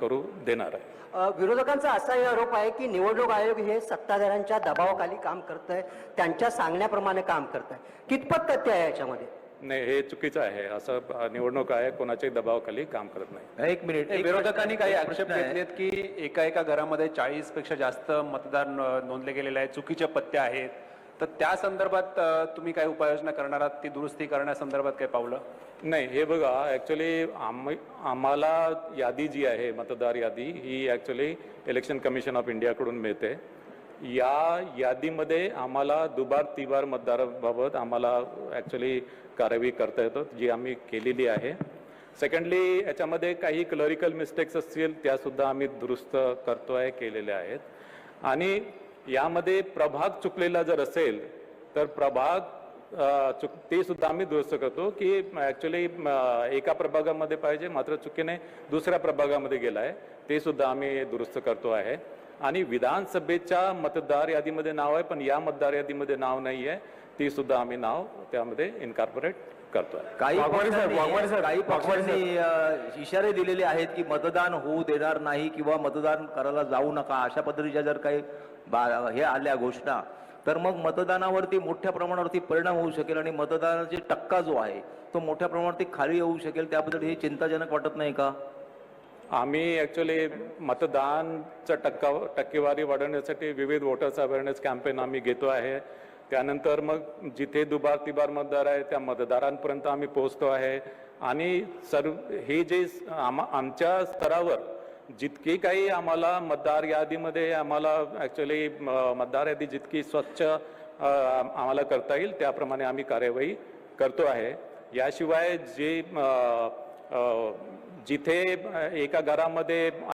करू देणार आहे. विरोधकांचा असाही आरोप आहे की निवडणूक आयोग हे सत्ताधाऱ्यांच्या दबावाखाली काम करत आहे त्यांच्या सांगण्याप्रमाणे काम करत आहे कितपत तथ्य आहे याच्यामध्ये? नाही हे चुकीचं आहे. असं अ, निवडणूक आहे कोणाच्याही दबावाखाली काम करत नाही. एक मिनिट नाही, विरोधकांनी काही आक्षेप. घेतलेत की एका एका घरामध्ये चाळीसपेक्षा जास्त मतदार न- नोंदले गेलेले आहेत चुकीचे पत्ते आहेत तर त्या संदर्भात तुम्ही काय उपाययोजना करणार आहात? ती दुरुस्ती करण्यासंदर्भात काय पावलं? नाही हे बघा ॲक्च्युली आम आम्हाला यादी जी आहे मतदार यादी ही ॲक्च्युली इलेक्शन कमिशन ऑफ इंडियाकडून मिळते. या यादीमध्ये आम्हाला दुबार तिबार मतदाराबाबत आम्हाला ॲक्च्युली कार्यवाही करता येतं जी आम्ही केलेली आहे. सेकंडली याच्यामध्ये काही क्लरिकल मिस्टेक्स असतील त्यासुद्धा आम्ही दुरुस्त करतो आहे केलेल्या आहेत. आणि यामध्ये प्रभाग चुकलेला जर असेल तर प्रभाग चुक ते सुद्धा आम्ही दुरुस्त करतो की ॲक्च्युली एका प्रभागामध्ये पाहिजे मात्र चुकीने दुसऱ्या प्रभागामध्ये गेला आहे ते सुद्धा आम्ही दुरुस्त करतो आहे. आणि विधानसभेच्या मतदार यादीमध्ये नाव आहे पण या मतदार यादीमध्ये नाव नाही आहे ती सुद्धा आम्ही नाव त्यामध्ये इन्कॉर्पोरेट करतो आहे काही वाघमारे साहेब, पक्षांनी- वाघमारे साहेब, काही वाघमारे पक्षांनी अ, इशारे दिलेले आहेत की मतदान होऊ देणार नाही किंवा मतदान करायला जाऊ नका. अशा पद्धतीच्या जर काही बा- हे आल्या घोषणा तर मग मतदानावरती मोठ्या प्रमाणावरती परिणाम होऊ शकेल आणि मतदानाची टक्का जो आहे तो मोठ्या प्रमाणावरती खाली येऊ शकेल. त्याबद्दल हे चिंताजनक वाटत नाही का? आम्ही ॲक्च्युली मतदानचं टक्का टक्केवारी वाढवण्यासाठी विविध वोटर्स अवेअरनेस कॅम्पेन आम्ही घेतो आहे. त्यानंतर मग जिथे दुबार तिबार मतदार आहे त्या मतदारांपर्यंत आम्ही पोहोचतो आहे. आणि सर्व हे जे स- आमा आमच्या स्तरावर जितकी काही आम्हाला मतदार यादीमध्ये आम्हाला ॲक्च्युली मतदार यादी जितकी स्वच्छ आम्हाला करता येईल त्याप्रमाणे आम्ही कार्यवाही करतो आहे. याशिवाय जे जिथे एका घरामध्ये